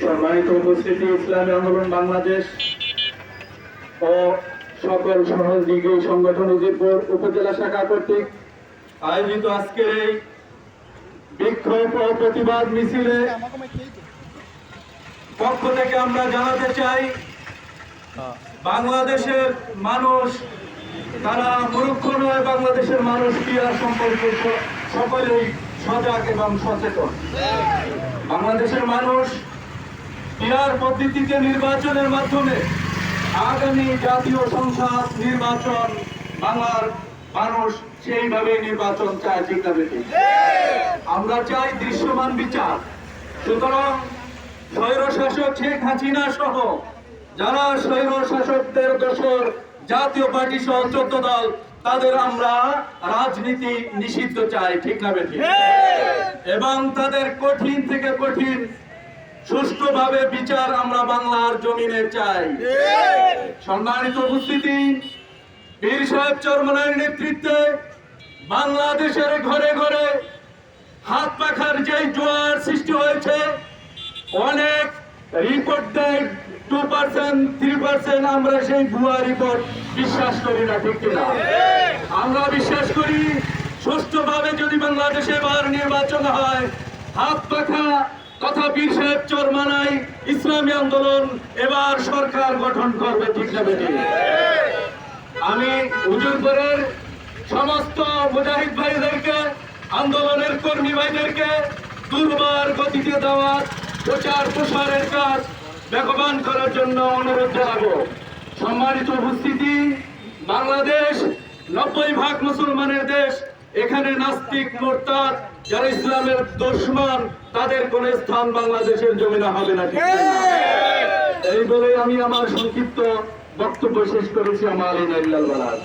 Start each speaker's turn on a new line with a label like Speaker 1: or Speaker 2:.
Speaker 1: সম্মানিত উপস্থিতি, ইসলামী আন্দোলন বাংলাদেশ ও সকল সহযোগী সংগঠন উপজেলা শাখা কর্তৃক আয়োজিত আজকের এই বিক্ষোভ প্রতিবাদ মিছিলে পক্ষ থেকে আমরা জানাতে চাই, বাংলাদেশের মানুষ, তারা মূর্খ নয়, বাংলাদেশের মানুষ ক্রিয়া সম্পর্কে স- সকলেই সজাগ এবং সচেতন। বাংলাদেশের মানুষ ক্রিয়ার পদ্ধতিতে নির্বাচনের মাধ্যমে আগামী জাতীয় সংসদ নির্বাচন বাংলার মানুষ সেইভাবে নির্বাচন চায় ঠিক আমরা চাই দৃশ্যমান বিচার। সুতরাং স্বৈর শাসক শেখ হাসিনা সহ যারা স্বৈর শাসকদের দোষর জাতীয় পার্টি সহ চোদ্দ দল তাদের আমরা রাজনীতি নিষিদ্ধ চাই ঠিক না বেঠিক? এবং তাদের কঠিন থেকে কঠিন সুষ্ঠুভাবে বিচার আমরা বাংলার জমিনে চাই। সম্মানিত উপস্থিতি বীর সাহেব চরমনের নেতৃত্বে বাংলাদেশের ঘরে ঘরে হাত পাখার যে জোয়ার সৃষ্টি হয়েছে অনেক রিপোর্ট দেয় টু পার্সেন্ট থ্রি পার্সেন্ট আমরা সেই ভুয়া রিপোর্ট বিশ্বাস করি না ঠিক কিনা? আমরা বিশ্বাস করি, সুষ্ঠুভাবে যদি বাংলাদেশে এবার নির্বাচন হয়, হাত পাখা তথা বীর সাহেব চরমানাই ইসলামী আন্দোলন এবার সরকার গঠন করবে ঠিক না? আমি হুজুরপুরের সমস্ত মুজাহিদ ভাইদেরকে, আন্দোলনের কর্মী ভাইদেরকে দুর্বার গতিতে দেওয়ার প্রচার প্রসারের কাজ বেগবান করার জন্য অনুরোধ জানাব সম্মানিত উপস্থিতি, বাংলাদেশ নব্বই ভাগ মুসলমানের দেশ এখানে নাস্তিক মোরতাদ যারা ইসলামের দুশ্মন তাদের কোন স্থান বাংলাদেশের জমিনে হবে না ঠিক এই বলে আমি আমার সংক্ষিপ্ত বক্তব্য শেষ করেছি আমার আলী বালাদ